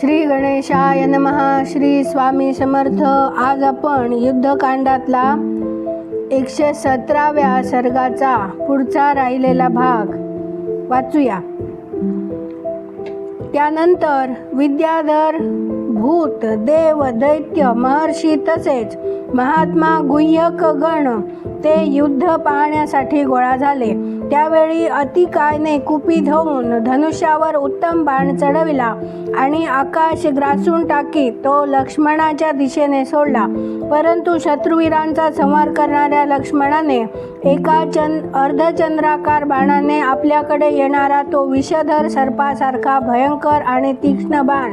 श्री गणेशाय नमः. श्री स्वामी समर्थ. आज आपण युद्धकांडातला एकशे सतराव्या सर्गाचा पुढचा राहिलेला भाग वाचूया. त्यानंतर विद्याधर भूत देव दैत्य महर्षी तसेच महात्मा गुह्यक गण ते युद्ध पाहण्यासाठी गोळा झाले. त्यावेळी अतिकायने कुपी होऊन धनुष्यावर उत्तम बाण चढविला आणि आकाश ग्रासून टाकी तो लक्ष्मणाच्या दिशेने सोडला. परंतु शत्रुवीरांचा संहार करणाऱ्या लक्ष्मणाने एका चंद अर्धचंद्राकार बाणाने आपल्याकडे येणारा तो विषधर सर्पासारखा भयंकर आणि तीक्ष्ण बाण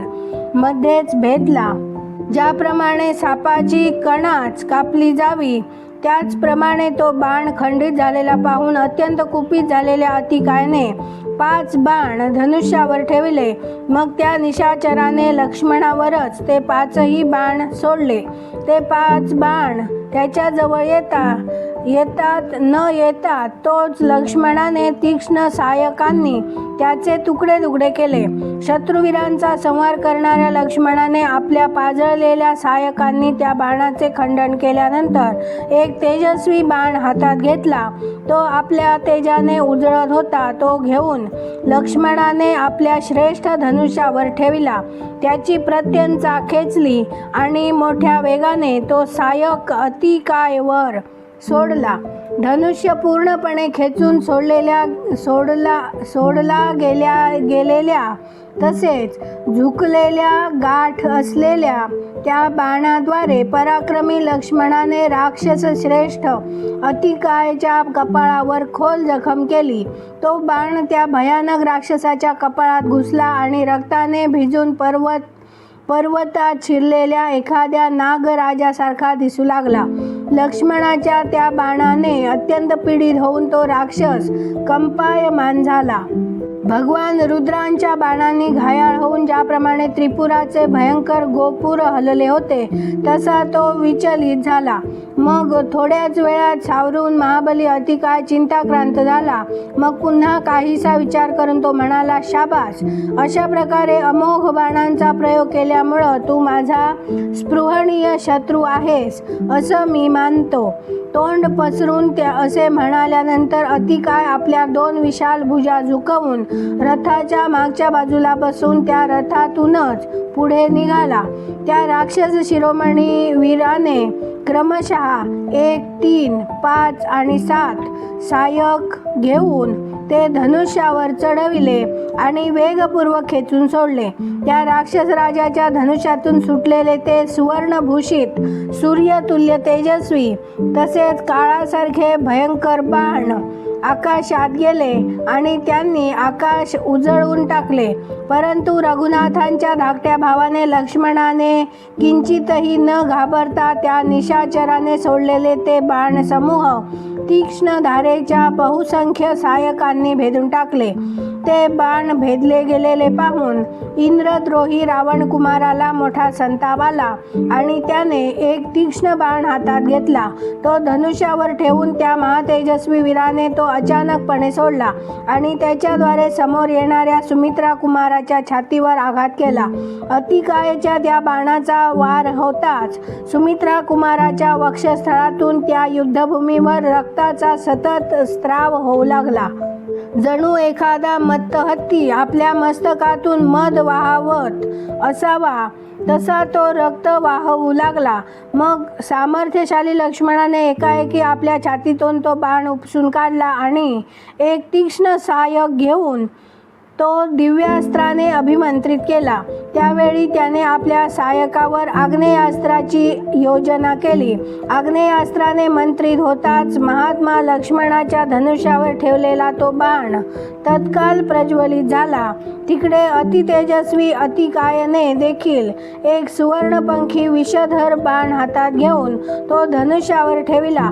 मध्येच भेदला. ज्याप्रमाणे सापाची कणाच कापली जावी त्याचप्रमाणे तो बाण खंडित झालेला पाहून अत्यंत कुपित झालेल्या अतिकायने पाच बाण धनुष्यावर ठेवले. मग त्या निशाचराने लक्ष्मणावरच ते पाचही बाण सोडले. ते पाच बाण त्याच्याजवळ येता येतात न येतात तोच लक्ष्मणाने तीक्ष्ण सहाय्यकांनी त्याचे तुकडे तुकडे केले. शत्रुवीरांचा संहार करणाऱ्या लक्ष्मणाने आपल्या पाजळलेल्या सहाय्यकांनी त्या बाणाचे खंडन केल्यानंतर एक तेजस्वी बाण हातात घेतला. तो आपल्या तेजाने उजळत होता. तो घेऊन लक्ष्मणाने आपल्या श्रेष्ठ धनुष्यावर ठेविला. त्याची प्रत्यंचा खेचली आणि मोठ्या वेगाने तो सायक अतिकायवर सोडला. धनुष्य पूर्णपणे खेचून सोडलेल्या सोडला सोडला गेल्या गेलेल्या तसेच झुकलेल्या गाठ असलेल्या त्या बाणाद्वारे पराक्रमी लक्ष्मणाने राक्षस श्रेष्ठ अतिकायच्या कपाळावर खोल जखम केली. तो बाण त्या भयानक राक्षसाच्या कपाळात घुसला आणि रक्ताने भिजून पर्वत पर्वतात शिरलेल्या एखाद्या नागराजासारखा दिसू लागला. लक्ष्मणाच्या त्या बाणाने अत्यंत पीडित होऊन तो राक्षस कंपायमान झाला. भगवान रुद्रांच्या बाणांनी घायाळ होऊन ज्याप्रमाणे त्रिपुराचे भयंकर गोपूर हलले होते तसा तो विचलित झाला. मग थोड्याच वेळात सावरून महाबली अतिकाय चिंताक्रांत झाला. मग पुन्हा काहीसा विचार करून तो म्हणाला शाबास! अशा प्रकारे अमोघ बाणांचा प्रयोग केल्यामुळं तू माझा स्पृहणीय शत्रू आहेस असं मी मानतो तोंड पसरून त्या असे म्हणाल्यानंतर अतिकाय आपल्या दोन विशाल भुजा झुकवून रथाच्या मागच्या बाजूला बसून त्या रथातूनच पुढे निघाला. त्या राक्षस शिरोमणी वीराने क्रमशः एक तीन पाच आणि सात सायक घेऊन ते धनुष्यावर चढविले आणि वेगपूर्वक खेचून सोडले. त्या राक्षस राजाच्या धनुष्यातून सुटलेले ते सुवर्णभूषित सूर्यतुल्य तेजस्वी तसेच काळासारखे भयंकर बाण आकाशात गेले आणि त्यांनी आकाश उजळून टाकले. परंतु रघुनाथांच्या धाकट्या भावाने लक्ष्मणाने किंचितही न घाबरता त्या निशाचराने सोडलेले ते बाण समूह तीक्ष्ण धारेच्या बहुसंख्य सहायकांनी भेदून टाकले. ते बाण भेदले गेलेले पाहून इंद्रद्रोही रावण कुमाराला मोठा संताप आला आणि त्याने एक तीक्ष्ण बाण हातात घेतला. तो धनुष्यावर ठेवून त्या महातेजस्वी वीराने तो अचानकपणे सोडला आणि त्याच्याद्वारे समोर येणाऱ्या सुमित्रा कुमाराच्या छातीवर आघात केला. अतिकायच्या त्या बाणाचा वार होताच सुमित्रा कुमाराच्या वक्षस्थळातून त्या युद्धभूमीवर रक्ताचा सतत स्त्राव होऊ लागला. जणू एखादा मत्त हत्ती आपल्या मस्तकातून मध वाहवत असावा तसा तो रक्त वाहवू लागला. मग सामर्थ्यशाली लक्ष्मणाने एकाएकी आपल्या छातीतून तो बाण उपसून काढला आणि एक तीक्ष्ण सहाय्यक घेऊन तो दिव्यास्त्राने अभिमंत्रित केला. त्यावेळी त्याने आपल्या सहायकावर आग्नेयास्त्राची योजना केली. आग्नेयास्त्राने मंत्रित होताच महात्मा लक्ष्मणाच्या धनुष्यावर ठेवलेला तो बाण तत्काल प्रज्वलित झाला. तिकडे अतितेजस्वी अतिकायने देखील एक सुवर्णपंखी विषधर बाण हातात घेऊन तो धनुष्यावर ठेविला.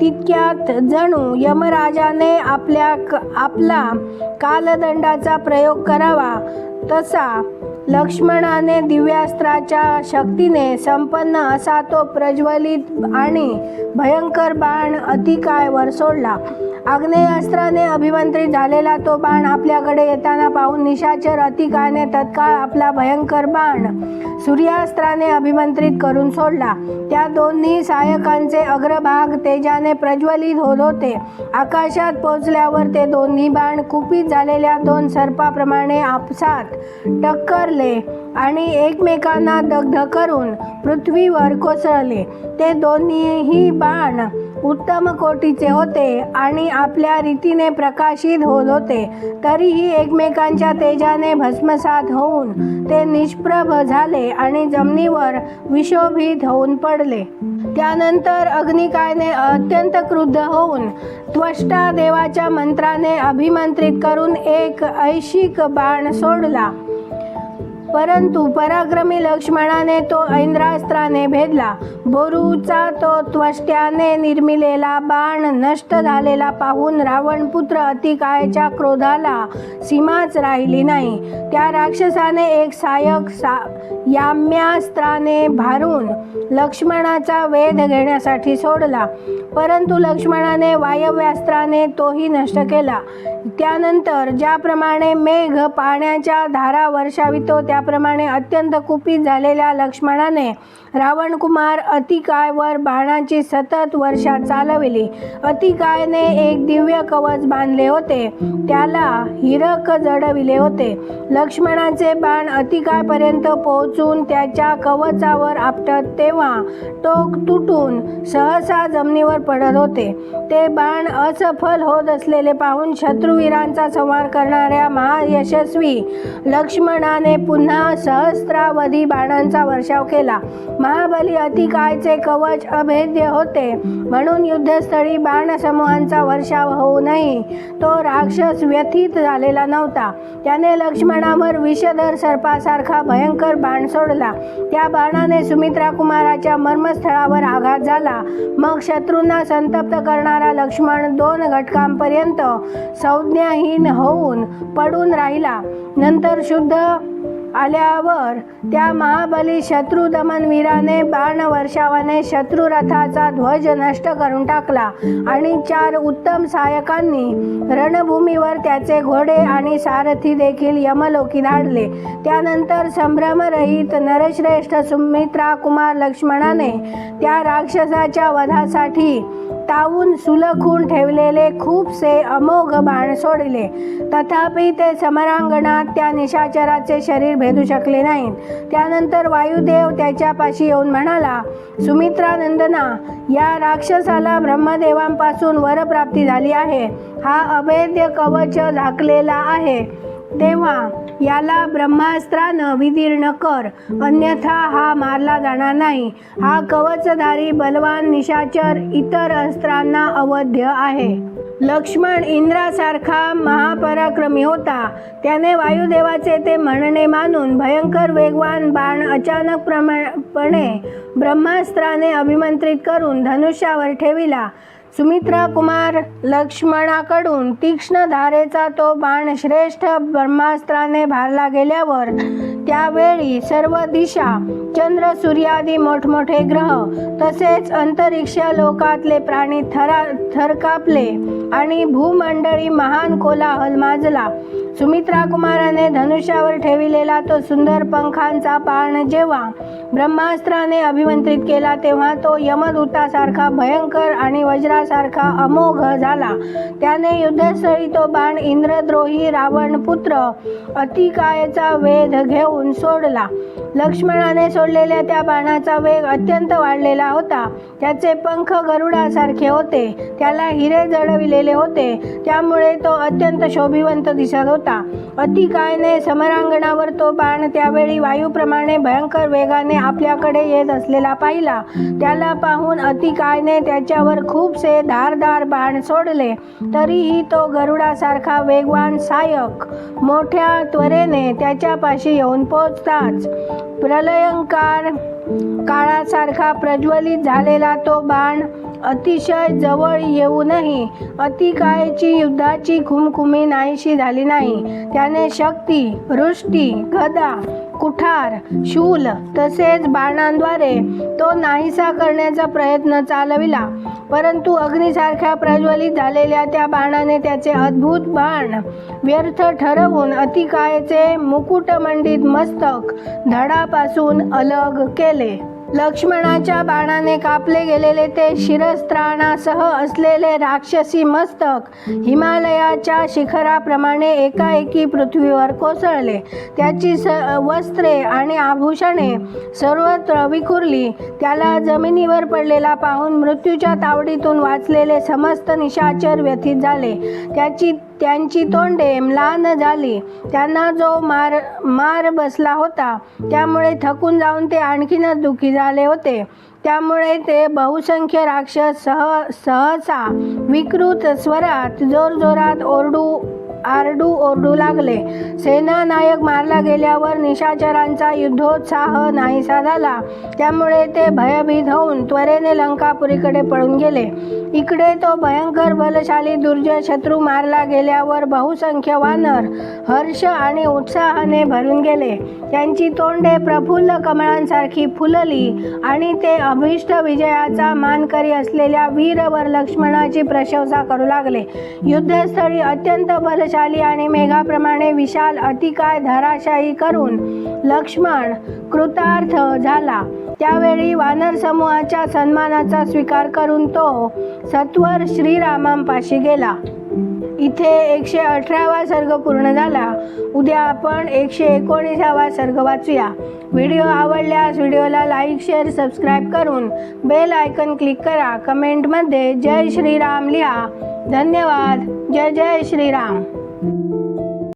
तितक्यात जणू यमराजाने आपल्या क- आपला कालदंडाचा प्रयोग करावा. तसा लक्ष्मणाने दिव्यास्त्राच्या शक्तीने संपन्न असा तो प्रज्वलित आणि भयंकर बाण अतिकायवर सोडला. आग्नेयास्त्राने अभिमंत्रित झालेला तो बाण आपल्याकडे येताना पाहून निशाचर अतिकाने तत्काळ आपला भयंकर बाण सूर्यास्त्राने अभिमंत्रित करून सोडला. त्या दोन्ही सहायकांचे अग्रभाग तेजाने प्रज्वलित होत होते. आकाशात पोचल्यावर ते दोन्ही बाण कुपित झालेल्या दोन सर्पाप्रमाणे आपसात टक्करले आणि एकमेकांना दग्ध करून पृथ्वीवर कोसळले. ते दोन्हीही बाण उत्तम कोटीचे होते आणि आपल्या रीतीने प्रकाशित होत होते. तरीही एकमेकांच्या तेजाने भस्मसात होऊन ते निष्प्रभ झाले आणि जमिनीवर विशोभित होऊन पडले. त्यानंतर अग्निकायने अत्यंत क्रुद्ध होऊन त्वष्टा देवाच्या मंत्राने अभिमंत्रित करून एक ऐशिक बाण सोडला. परंतु पराक्रमी लक्ष्मणाने तो ऐंद्रास्त्राने भेदला. बोरूचा तो त्वष्ट्याने निर्मिलेला बाण नष्ट झालेला पाहून रावणपुत्र अतिकायच्या क्रोधाला सीमाच राहिली नाही. त्या राक्षसाने एक सायक सा याम्यास्त्राने भारून लक्ष्मणाचा वेध घेण्यासाठी सोडला. परंतु लक्ष्मणाने वायव्यास्त्राने तोही नष्ट केला. त्यानंतर ज्याप्रमाणे मेघ पाण्याच्या धारा वर्षावितो त्या त्याप्रमाणे अत्यंत कुपित झालेल्या लक्ष्मणाने रावणकुमार अतिकायवर बाणाची सतत वर्षा चालविली. अतिकायने एक दिव्य कवच बांधले होते. त्याला हिरक जडविले होते. लक्ष्मणाचे बाण अतिकायपर्यंत पोहोचून त्याच्या कवचावर आपटत तेव्हा टोक तुटून सहसा जमिनीवर पडत होते. ते बाण असफल होत असलेले पाहून शत्रुवीरांचा संहार करणाऱ्या महायशस्वी लक्ष्मणाने पुन्हा सहस्रावधी बाणांचा वर्षाव केला. महाबली अतिकायचे कवच अभेद्य होते. म्हणून युद्धस्थळी बाणसमूहांचा वर्षाव होऊ नाही तो राक्षस व्यथित झालेला नव्हता. त्याने लक्ष्मणावर विषधर सर्पासारखा भयंकर बाण सोडला. त्या बाणाने सुमित्रा कुमाराच्या मर्मस्थळावर आघात झाला. मग शत्रूंना संतप्त करणारा लक्ष्मण दोन घटकांपर्यंत संज्ञाहीन होऊन पडून राहिला. नंतर शुद्ध आल्यावर त्या महाबली शत्रू दमनवीराने बाण वर्षावाने शत्रुरथाचा ध्वज नष्ट करून टाकला आणि चार उत्तम सहायकांनी रणभूमीवर त्याचे घोडे आणि सारथी देखील यमलोकी धाडले. त्यानंतर संभ्रमरहित नरश्रेष्ठ सुमित्रा कुमार लक्ष्मणाने त्या राक्षसाच्या वधासाठी तावून सुलखून ठेवलेले खूपसे अमोघ बाण सोडले. तथापि ते समरांगणात त्या निशाचराचे शरीर भेदू शकले नाहीत. त्यानंतर वायुदेव त्याच्यापाशी येऊन म्हणाला सुमित्रा नंदना या राक्षसाला ब्रह्मदेवांपासून वरप्राप्ती झाली आहे. हा अभेद्य कवच झाकलेला आहे. तेव्हा याला ब्रह्मास्त्रानं विदीर्ण कर अन्यथा हा मारला जाणार नाही. हा कवचधारी बलवान निशाचर इतर अस्त्रांना अवध्य आहे. लक्ष्मण इंद्रासारखा महापराक्रमी होता. त्याने वायुदेवाचे ते म्हणणे मानून भयंकर वेगवान बाण अचानक प्रमाणपणे ब्रह्मास्त्राने अभिमंत्रित करून धनुष्यावर ठेविला. सुमित्रा कुमार लक्ष्मणाकडून तीक्ष्ण धारेचा तो बाण श्रेष्ठ ब्रह्मास्त्राने भारला गेल्यावर त्यावेळी सर्व दिशा चंद्र सूर्यादी मोठमोठे ग्रह तसेच अंतरिक्ष लोकातले प्राणी थरा थरकापले आणि भूमंडळी महान कोलाहल माजला. सुमित्रा कुमाराने धनुष्यावर ठेविलेला तो सुंदर पंखांचा पाण जेव्हा ब्रह्मास्त्राने अभिमंत्रित केला तेव्हा तो यमदूतासारखा भयंकर आणि वज्रासारखा अमोघ झाला. त्याने युद्धस्थळी तो बाण इंद्रद्रोही रावण पुत्र अतिकायचा वेध घेऊन सोडला. लक्ष्मणाने सोडलेल्या त्या बाणाचा वेग अत्यंत वाढलेला होता. त्याचे पंख गरुडासारखे होते त्याला हिरे जडविलेले होते त्यामुळे तो अत्यंत शोभिवंत दिसत होता. अतिकायने समरांगणावर तो बाण त्यावेळी वायूप्रमाणे भयंकर वेगाने आपल्याकडे येत असलेला पाहिला. त्याला पाहून अतिकायने त्याच्यावर खूपसे धारदार बाण सोडले. तरीही तो गरुडासारखा वेगवान सायक मोठ्या त्वरेने त्याच्यापाशी येऊन पोचताच प्रलयंकार काळासारखा प्रज्वलित झालेला तो बाण अतिशय जवळ येऊनही अतिकायची युद्धाची खुमखुमी नाहीशी झाली नाही. त्याने शक्ती वृष्टी गदा कुठार शूल तसेच बाणांद्वारे तो नाहीसा करण्याचा प्रयत्न चालविला. परंतु अग्नीसारख्या प्रज्वलित झालेल्या त्या बाणाने त्याचे अद्भुत बाण व्यर्थ ठरवून अतिकायचे मुकुटमंडित मस्तक धडापासून अलग केले. लक्ष्मणाच्या बाणाने कापले गेलेले ते शिरस्त्राणासह असलेले राक्षसी मस्तक हिमालयाच्या शिखराप्रमाणे एकाएकी पृथ्वीवर कोसळले. त्याची स वस्त्रे आणि आभूषणे सर्वत्र विखुरली त्याला जमिनीवर पडलेला पाहून मृत्यूच्या तावडीतून वाचलेले समस्त निशाचर व्यथित झाले. त्याची त्यांची तोंडे म्लान झाली. त्यांना जो मार मार बसला होता त्यामुळे थकून जाऊन ते आणखीनच दुखी झाले होते. त्यामुळे ते बहुसंख्य राक्षस सह सहसा विकृत स्वरात जोरजोरात ओरडू आरडू ओरडू लागले. सेनानायक मारला गेल्यावर निशाचरांचा युद्धोत्साह नाहीसा झाला. त्यामुळे ते भयभीत होऊन त्वरेने लंकापुरीकडे पळून गेले. इकडे तो भयंकर बलशाली दुर्जय शत्रू मारला गेल्यावर बहुसंख्य वानर हर्ष आणि उत्साहाने भरून गेले. त्यांची तोंडे प्रफुल्ल कमळांसारखी फुलली आणि ते अभिष्ट विजयाचा मानकरी असलेल्या वीरवर लक्ष्मणाची प्रशंसा करू लागले. युद्धस्थळी अत्यंत बलशाली आणि मेघाप्रमाणे विशाल अतिकाय धराशायी करून लक्ष्मण कृतार्थ झाला. त्यावेळी वानर समूहाच्या सन्मानाचा स्वीकार करून तो सत्वर श्रीरामांपाशी गेला. इथे एकशे अठरावा सर्ग पूर्ण झाला. उद्या आपण एकशे एकोणीसावा सर्ग वाचूया. व्हिडिओ आवडल्यास व्हिडिओला लाईक शेअर सबस्क्राईब करून बेल आयकन क्लिक करा. कमेंटमध्ये जय श्रीराम लिहा. धन्यवाद. जय जय श्रीराम.